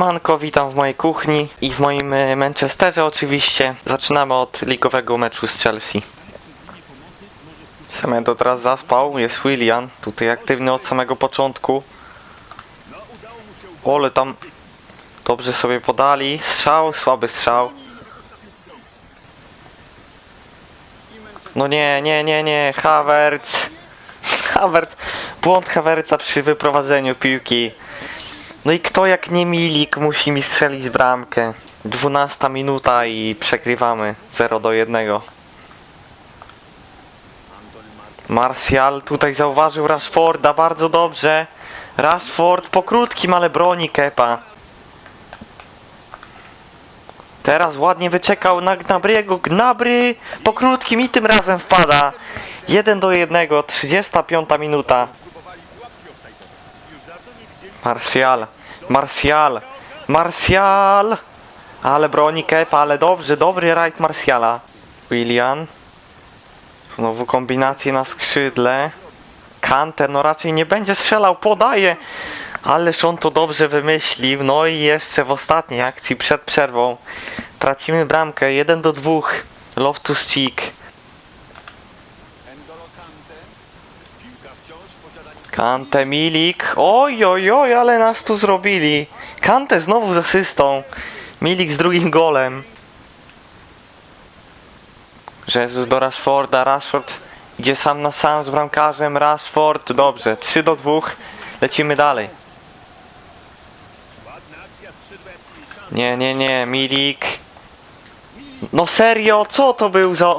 Siemanko, witam w mojej kuchni i w moim e, Manchesterze oczywiście. Zaczynamy od ligowego meczu z Chelsea. Semedo teraz zaspał, jest Willian, tutaj aktywny od samego początku. Ole tam dobrze sobie podali, strzał, słaby strzał. No nie, nie, nie, nie, Havertz. Havertz, błąd Havertza przy wyprowadzeniu piłki. No i kto jak nie Milik musi mi strzelić bramkę. 12 minuta i przegrywamy 0 do 1. Martial tutaj zauważył Rashforda bardzo dobrze. Rashford po krótkim, ale broni Kepa. Teraz ładnie wyczekał na Gnabriego. Gnabry po krótkim i tym razem wpada. 1 do 1, 35 minuta. Martial, Martial, Martial! Ale broni Kepa, ale dobrze, dobry rajd Martiala. Willian. Znowu kombinacje na skrzydle. Kante, no raczej nie będzie strzelał, podaje. Ależ on to dobrze wymyślił. No i jeszcze w ostatniej akcji przed przerwą tracimy bramkę 1 do 2. Loftus Cheek. Kante, Milik. Oj, oj, oj, ale nas tu zrobili. Kante znowu z asystą. Milik z drugim golem. Jezus do Rashforda. Rashford idzie sam na sam z bramkarzem. Rashford, dobrze. 3 do 2. Lecimy dalej. Nie, nie, nie. Milik. No serio, co to był za,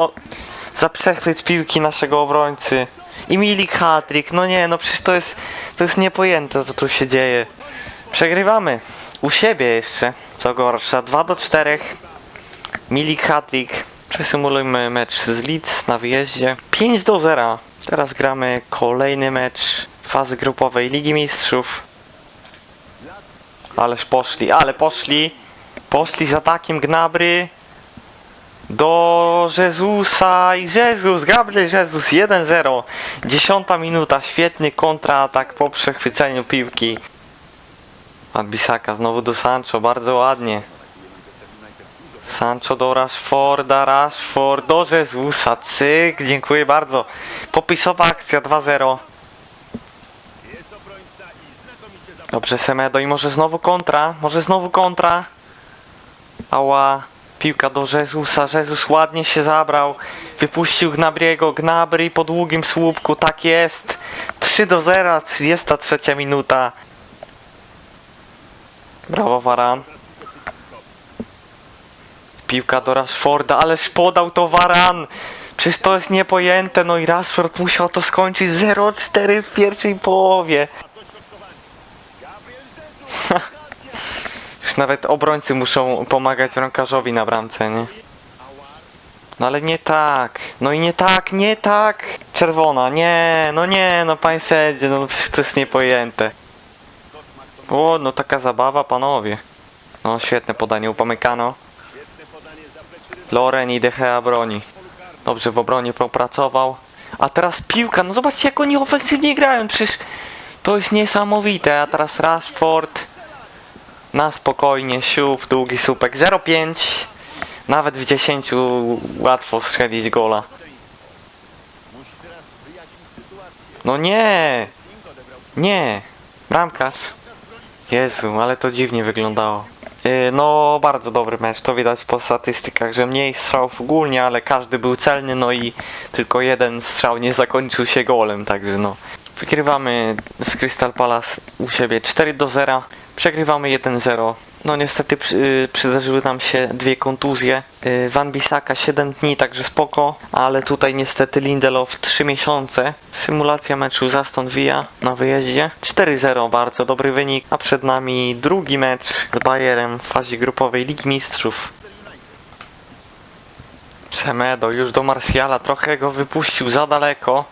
za przechwyt piłki naszego obrońcy? I Milik hatrik, no nie, no przecież to jest, to jest niepojęte co tu się dzieje. Przegrywamy. U siebie jeszcze, co gorsza. 2 do 4. Milik hatrik. Przesymulujmy mecz z Leeds na wyjeździe. 5 do 0. Teraz gramy kolejny mecz fazy grupowej Ligi Mistrzów. Ależ poszli, ale poszli. Poszli z atakiem Gnabry do Jezusa i Jezus, Gabriel Jezus 1-0. Dziesiąta minuta, świetny kontraatak po przechwyceniu piłki. Od Bisaka znowu do Sancho, bardzo ładnie. Sancho do Rashforda, Rashford do Jezusa, cyk, dziękuję bardzo. Popisowa akcja 2-0. Dobrze Semedo i może znowu kontra, może znowu kontra. Ała. Piłka do Jezusa, Jezus ładnie się zabrał. Wypuścił Gnabriego, Gnabry po długim słupku, tak jest. 3 do 0, 33 minuta. Brawo Varan. Piłka do Rashforda, ależ podał to Varan. Przecież to jest niepojęte, no i Rashford musiał to skończyć 0-4 w pierwszej połowie. Już nawet obrońcy muszą pomagać bramkarzowi na bramce, nie? No ale nie tak. No i nie tak, nie tak. Czerwona, nie, no nie, no panie sędzie, no to jest niepojęte. O, no taka zabawa, panowie. No świetne podanie upamykano. Loren i De Gea broni. Dobrze w obronie popracował. A teraz piłka, no zobaczcie jak oni ofensywnie grają, przecież to jest niesamowite. A teraz Rashford. Na spokojnie, siup, długi słupek 0,5 Nawet w 10 łatwo strzelić gola. No nie Nie Bramkarz. Jezu, ale to dziwnie wyglądało. Yy, No, bardzo dobry mecz, to widać po statystykach, że mniej strzałów ogólnie, ale każdy był celny, no i tylko jeden strzał nie zakończył się golem, także no. Wygrywamy z Crystal Palace u siebie 4 do 0. Przegrywamy 1-0. No niestety przy, y, przydarzyły nam się dwie kontuzje. Y, Van Bissaka 7 dni, także spoko, ale tutaj niestety Lindelof 3 miesiące. Symulacja meczu z Aston Villa na wyjeździe. 4-0, bardzo dobry wynik, a przed nami drugi mecz z Bayerem w fazie grupowej Ligi Mistrzów. Semedo już do Martiala, trochę go wypuścił za daleko.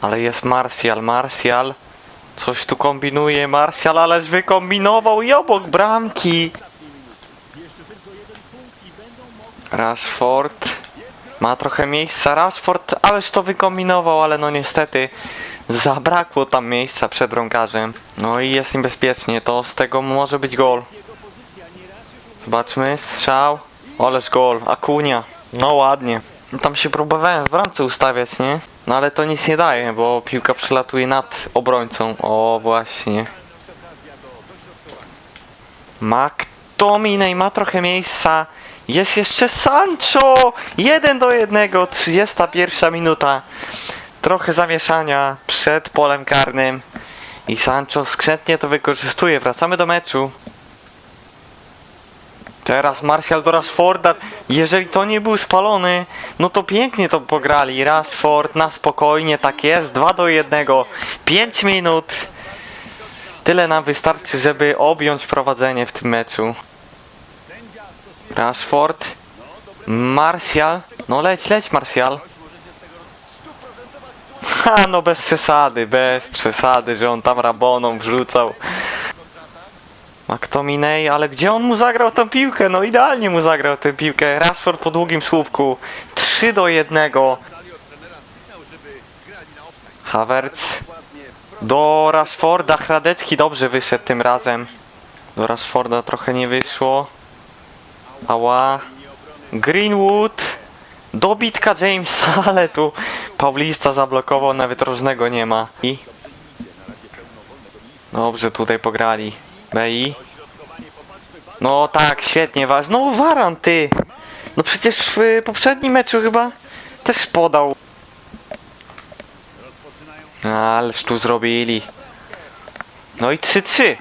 Ale jest Martial, Martial. Coś tu kombinuje Martial, ależ wykombinował i obok bramki. Rashford. Ma trochę miejsca. Rashford, ależ to wykombinował, ale no niestety zabrakło tam miejsca przed bramkarzem. No i jest niebezpiecznie, to z tego może być gol. Zobaczmy, strzał. Oleż gol, Akunia. No ładnie. Tam się próbowałem w bramce ustawiać, nie? No ale to nic nie daje, bo piłka przelatuje nad obrońcą. O, właśnie. McTominay ma trochę miejsca. Jest jeszcze Sancho! 1 do 1, 31 minuta. Trochę zamieszania przed polem karnym. I Sancho skrzętnie to wykorzystuje. Wracamy do meczu. Teraz Martial do Rashforda. Jeżeli to nie był spalony, no to pięknie to pograli. Rashford na spokojnie, tak jest. 2 do 1. 5 minut. Tyle nam wystarczy, żeby objąć prowadzenie w tym meczu. Rashford. Martial. No leć, leć Martial. Ha, no bez przesady, bez przesady, że on tam raboną wrzucał. McTominay, ale gdzie on mu zagrał tę piłkę? No idealnie mu zagrał tę piłkę. Rashford po długim słupku. 3 do 1. Havertz. Do Rashforda. Hradecki dobrze wyszedł tym razem. Do Rashforda trochę nie wyszło. Ała. Greenwood. Dobitka Jamesa, ale tu Paulista zablokował, nawet różnego nie ma. I... Dobrze, tutaj pograli. Bei. No tak, świetnie was. No Waran ty! No przecież w poprzednim meczu chyba też podał. Ależ tu zrobili. No i 3-3.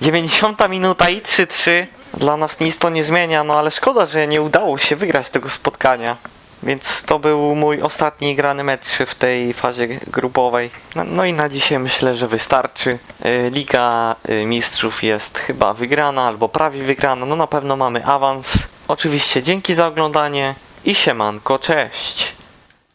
90 minuta i 3-3. Dla nas nic to nie zmienia, no ale szkoda, że nie udało się wygrać tego spotkania. Więc to był mój ostatni grany mecz w tej fazie grupowej. No, no i na dzisiaj myślę, że wystarczy. Y, Liga y, Mistrzów jest chyba wygrana albo prawie wygrana. No na pewno mamy awans. Oczywiście dzięki za oglądanie i siemanko, cześć!